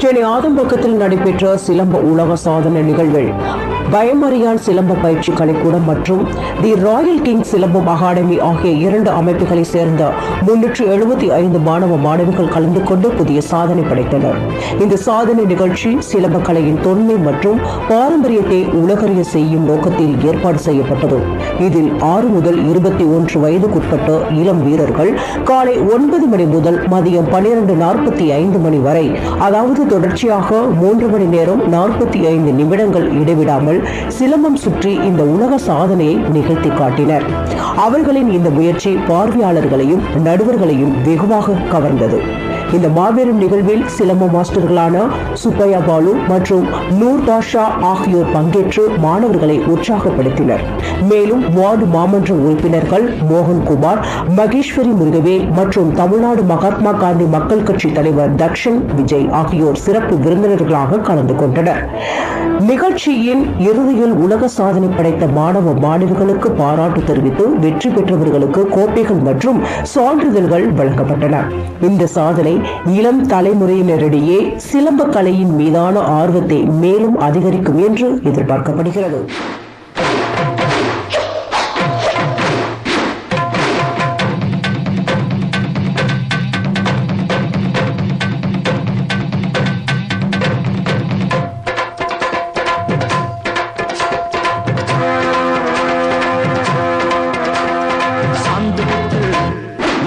சென்னை ஆதம்பக்கத்தில் நடைபெற்ற சிலம்ப உலக சாதனை நிகழ்வில் பயமறியான் சிலம்ப பயிற்சி கலைக்கூடம் மற்றும் the royal king Silambam academy ஆகிய இரண்டு அமைப்புகளை சேர்ந்த முன்னூற்று எழுபத்தி ஐந்து மாணவ மாணவிகள் கலந்து கொண்டு புதிய சாதனை படைத்தனர். இந்த சாதனை நிகழ்ச்சி சிலம்ப கலையின் தொன்மை மற்றும் பாரம்பரியத்தை உலகறிய செய்யும் நோக்கத்தில் ஏற்பாடு செய்யப்பட்டது. இதில் ஆறு முதல் இருபத்தி ஒன்று வயதுக்குட்பட்ட இளம் வீரர்கள் காலை ஒன்பது மணி முதல் மதியம் பன்னிரண்டு நாற்பத்தி ஐந்து மணி வரை அதாவது தொடர்ச்சியாக மூன்று மணி நேரம் நாற்பத்தி ஐந்து நிமிடங்கள் இடைவிடாமல் சிலம்பம் சுற்றி இந்த உலக சாதனையை நிகழ்த்தி காட்டினர். அவர்களின் இந்த முயற்சி பார்வையாளர்களையும் நடுவர்களையும் வெகுவாக கவர்ந்தது. இந்த மாபெரும் நிகழ்வில் சிலம்ப மாஸ்டர்களான சுப்பையா பாலு மற்றும் நூர் பாஷா ஆகியோர் பங்கேற்று மாணவர்களை உற்சாகப்படுத்தினர். மேலும் வார்டு மாமன்ற உறுப்பினர்கள் மோகன்குமார் மகேஸ்வரி முருகவேல் மற்றும் தமிழ்நாடு மகாத்மா காந்தி மக்கள் கட்சி தலைவர் தக்ஷன் விஜய் ஆகியோர் சிறப்பு விருந்தினர்களாக கலந்து கொண்டனர். நிகழ்ச்சியின் இறுதியில் உலக சாதனை படைத்த மாணவ மாணவிகளுக்கு பாராட்டு தெரிவித்து வெற்றி பெற்றவர்களுக்கு கோப்பைகள் மற்றும் சான்றிதழ்கள் வழங்கப்பட்டன. இந்த சாதனை இளம் தலைமுறையினரிடையே சிலம்ப கலையின் மீதான ஆர்வத்தை மேலும் அதிகரிக்கும் என்று எதிர்பார்க்கப்படுகிறது.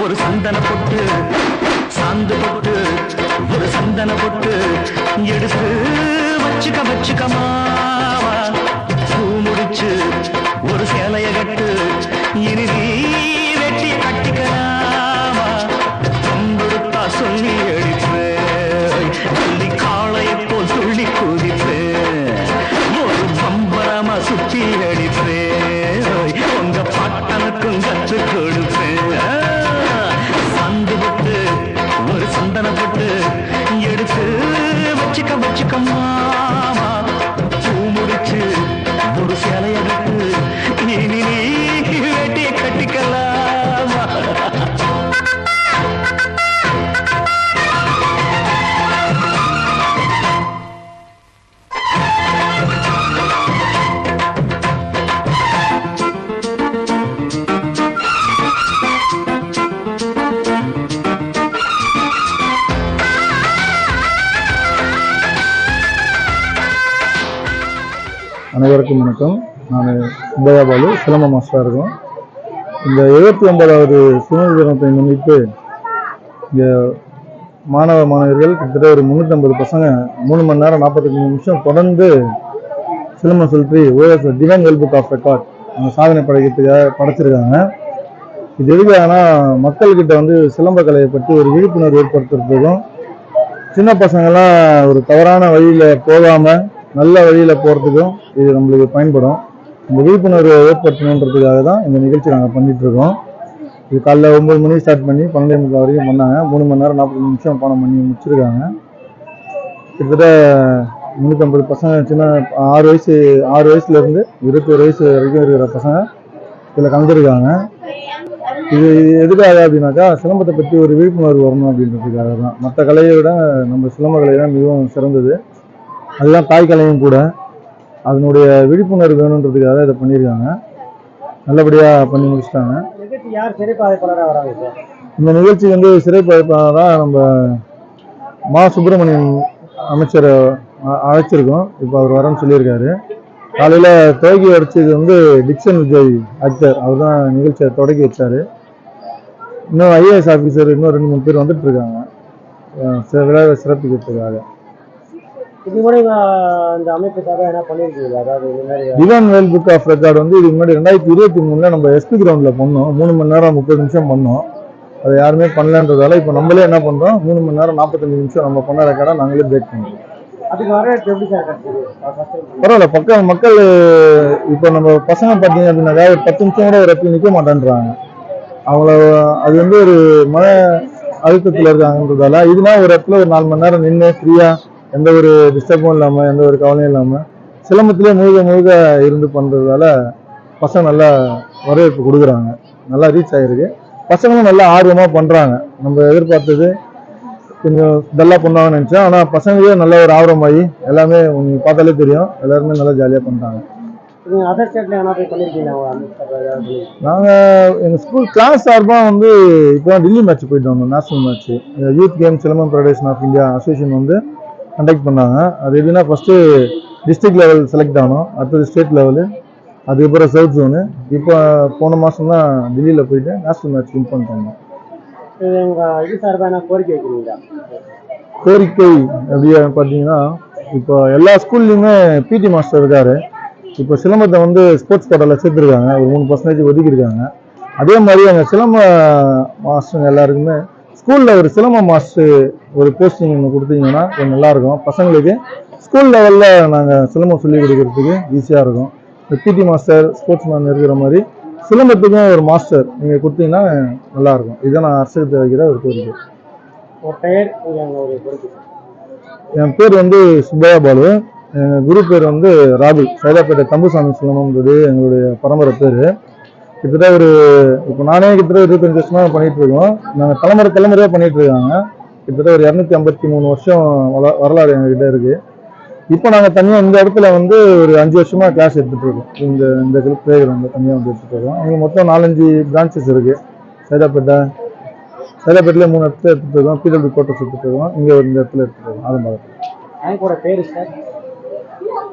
ஒரு சந்தன பொட்டு சாந்து பொட்டு ஒரு சந்தன பொட்டு எடுத்து வச்சுக்க வச்சுக்க பூ முடிச்சு ஒரு சேலைய கட்டு இனி அனைவருக்கும் வணக்கம். நான் சுப்பையா பாலு சிலம்ப மாஸ்டராக இருக்கோம் இந்த எழுபத்தி ஒன்பதாவது சுதந்திர தினத்தை முன்னிட்டு இங்கே மாணவ மாணவர்கள் கிட்டத்தட்ட ஒரு முந்நூற்றம்பது பசங்க மூணு மணி நேரம் நாற்பத்தஞ்சு நிமிஷம் தொடர்ந்து சிலம்பம் செலுத்தி OS divine world book of record அந்த சாதனை படைக்கிறதுக்காக படைச்சிருக்காங்க. இது எதுக்காகனா மக்கள்கிட்ட வந்து சிலம்ப கலையை பற்றி ஒரு விழிப்புணர்வு ஏற்படுத்துறதுக்கும் சின்ன பசங்கெல்லாம் ஒரு தவறான வழியில் போகாமல் நல்ல வழியில் போகிறதுக்கும் இது நம்மளுக்கு பயன்படும். இந்த விழிப்புணர்வை ஏற்படுத்தணுன்றதுக்காக தான் இந்த நிகழ்ச்சி நாங்கள் பண்ணிகிட்ருக்கோம் இது காலைல ஒம்பது மணிக்கு ஸ்டார்ட் பண்ணி பன்னெண்டே முக்கால் வரைக்கும் பண்ணாங்க. மூணு மணி நேரம் நாற்பது நிமிஷம் பணம் பண்ணி முடிச்சிருக்காங்க. கிட்டத்தட்ட முந்நூற்றம்பது பசங்க சின்ன ஆறு வயசு ஆறு வயசுலேருந்து இருபத்தொரு வயசு வரைக்கும் இருக்கிற பசங்க இதில் கலந்துருக்காங்க. இது இது எதுக்காக அப்படின்னாக்கா சிலம்பத்தை பற்றி ஒரு விழிப்புணர்வு வரணும் அப்படின்றதுக்காக தான். மற்ற கலையை விட நம்ம சிலம்ப கலை தான் மிகவும் சிறந்தது. அதுதான் தாய்கலையும் கூட. அதனுடைய விழிப்புணர்வு வேணுன்றதுக்காக இதை பண்ணியிருக்காங்க. நல்லபடியாக பண்ணி முடிச்சிட்டாங்க. இந்த நிகழ்ச்சி வந்து சிறைப்பாய்ப்பாளராக நம்ம மா சுப்பிரமணியன் அமைச்சரை அழைச்சிருக்கோம். இப்போ அவர் வரேன்னு சொல்லியிருக்காரு. காலையில் துவக்கி வச்சது வந்து டிக்சன் விஜய் ஆக்டர் அவர் தான் நிகழ்ச்சியை தொடக்கி வச்சார். இன்னும் ஐஏஎஸ் ஆஃபீஸர் இன்னும் ரெண்டு மூணு பேர் வந்துட்டு இருக்காங்க. சில விழாவை சிறப்பிக்கிறதுக்காக. இது கூட இவங்க இந்த அமைப்புக்காக என்ன பண்ணியிருக்கீங்க அதாவது இந்த மாதிரி divine world book of record வந்து இதுக்கு முன்னாடி ரெண்டாயிரத்தி இருபத்தி மூணுல நம்ம எஸ்பி கிரவுண்டில் பண்ணோம். மூணு மணி நேரம் முப்பது நிமிஷம் பண்ணோம். அதை யாருமே பண்ணலன்றதால இப்போ நம்மளே என்ன பண்ணுறோம் மூணு மணி நேரம் நாற்பத்தஞ்சு நிமிஷம் நம்ம பண்ண ரெக்கார்டை நாங்களே பிரேக் பண்ணுறோம் அதுக்கு எப்படி சார் பரவாயில்ல பக்கம் மக்கள் இப்போ நம்ம பசங்க பார்த்தீங்க அப்படின்னாக்கா ஒரு பத்து நிமிஷம் கூட ஒரு இடத்துல நிற்க மாட்டேன்றாங்க. அவங்கள அது வந்து ஒரு மன அழுத்தத்தில் இருக்காங்கன்றதால இதுனா ஒரு இடத்துல ஒரு நாலு மணி நேரம் நின்று ஃப்ரீயாக எந்த ஒரு டிஸ்டர்பும் இல்லாமல் எந்த ஒரு கவலையும் இல்லாமல் சிலம்பத்திலே முழுக முழுக இருந்து பண்ணுறதால பசங்க நல்லா வரவேற்பு கொடுக்குறாங்க. நல்லா ரீச் ஆகிருக்கு பசங்களும் நல்லா ஆர்வமாக பண்ணுறாங்க நம்ம எதிர்பார்த்தது கொஞ்சம் டல்லாக பண்ணுவாங்கன்னு நினச்சேன். ஆனால் பசங்களே நல்ல ஒரு ஆர்வமாகி எல்லாமே நீங்கள் பார்த்தாலே தெரியும். எல்லாருமே நல்லா ஜாலியாக பண்ணுறாங்க நாங்கள் எங்கள் ஸ்கூல் கிளாஸ் சார்பாக வந்து இப்போ டெல்லி மேட்ச் போயிட்டு வந்தோம். National match youth game Silambam federation of India association வந்து கண்டக்ட் பண்ணாங்க. அது எப்படின்னா ஃபஸ்ட்டு டிஸ்ட்ரிக்ட் லெவல் செலக்ட் ஆனோம். அடுத்தது ஸ்டேட் லெவலு அதுக்கப்புறம் சவுத் ஜோனு இப்போ போன மாதம் தான் டெல்லியில் போயிட்டு நேஷனல் மேட்ச் வின் பண்ணிட்டு வந்தோம் இது என்ன கோரிக்கை வைக்கிறீங்களா? கோரிக்கை எப்படி பார்த்தீங்கன்னா இப்போ எல்லா ஸ்கூல்லையுமே பிடி மாஸ்டர் இருக்காரு. இப்போ சிலம்பத்தை வந்து ஸ்போர்ட்ஸ் கோட்டாவில் சேர்த்துருக்காங்க. ஒரு மூணு பர்சன்டேஜ் ஒதுக்கியிருக்காங்க. அதே மாதிரி அங்கே சிலம்ப மாஸ்டருங்க எல்லாருக்குமே ஸ்கூலில் ஒரு சிலம்ப மாஸ்டர் ஒரு போஸ்டிங் ஒன்று கொடுத்தீங்கன்னா கொஞ்சம் நல்லாயிருக்கும். பசங்களுக்கு ஸ்கூல் லெவலில் நாங்கள் சிலம்பம் சொல்லிக் கொடுக்கறதுக்கு ஈஸியாக இருக்கும். இந்த பிடி மாஸ்டர் ஸ்போர்ட்ஸ் மேன் இருக்கிற மாதிரி சிலம்பத்துக்கும் ஒரு மாஸ்டர் நீங்கள் கொடுத்தீங்கன்னா நல்லாயிருக்கும். இதை நான் அரசுக்கு வைக்கிற ஒரு கோரிக்கை. என் பேர் வந்து சுப்பையா பாலு. எங்க குரு பேர் வந்து ராகுல். சைதாப்பேட்டை தம்புசாமி சிலம்பம்ன்றது எங்களுடைய பரம்பரை பேர். கிட்டத்தட்ட ஒரு இப்போ நானே கிட்டத்தட்ட இருபத்தஞ்சு வருஷமா பண்ணிட்டு இருக்கோம். நாங்கள் தலைமுறை தலைமுறையாக பண்ணிட்டு இருக்காங்க. கிட்டத்தட்ட ஒரு இரநூத்தி ஐம்பத்தி மூணு வருஷம் வரலாறு எங்ககிட்ட இருக்கு. இப்போ நாங்கள் தனியாக இந்த இடத்துல வந்து ஒரு அஞ்சு வருஷமா கிளாஸ் எடுத்துட்டு இருக்கோம். இந்த இந்த பிளே கிரவுண்டில் தனியாக வந்து எடுத்துட்டு இருக்கோம். இங்கே மொத்தம் நாலஞ்சு பிரான்ச்சஸ் இருக்கு. சைதாப்பேட்டை சைதாப்பேட்டில் மூணு இடத்துல எடுத்துட்டு இருக்கோம். பிடபிள்யூ கோட்டர்ஸ் எடுத்துட்டு இருக்கோம். இங்கே ஒரு இந்த இடத்துல எடுத்துட்டு இருக்கோம். அமைப்போட பேர் சார்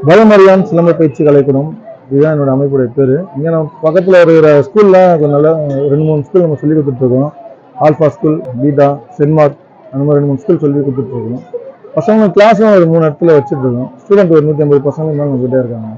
பயமறியான் சிலம்ப பயிற்சி கலைக்கூடம். இதுதான் என்னோட அமைப்புடைய பேர். இங்கே நம்ம பக்கத்தில் இருக்கிற ஸ்கூல்லாம் கொஞ்சம் நல்லா ரெண்டு மூணு ஸ்கூல் நம்ம சொல்லி கொடுத்துட்ருக்கோம். ஆல்ஃபா ஸ்கூல் பீட்டா சென்மார்க் அந்த மாதிரி ரெண்டு மூணு ஸ்கூல் சொல்லி கொடுத்துட்ருக்கோம். பசங்க கிளாஸும் ஒரு மூணு இடத்துல வச்சுட்ருக்கோம். ஸ்டூடெண்ட் ஒரு நூற்றி ஐம்பது பசங்க மேலே நம்ம கிட்டே இருக்காங்க.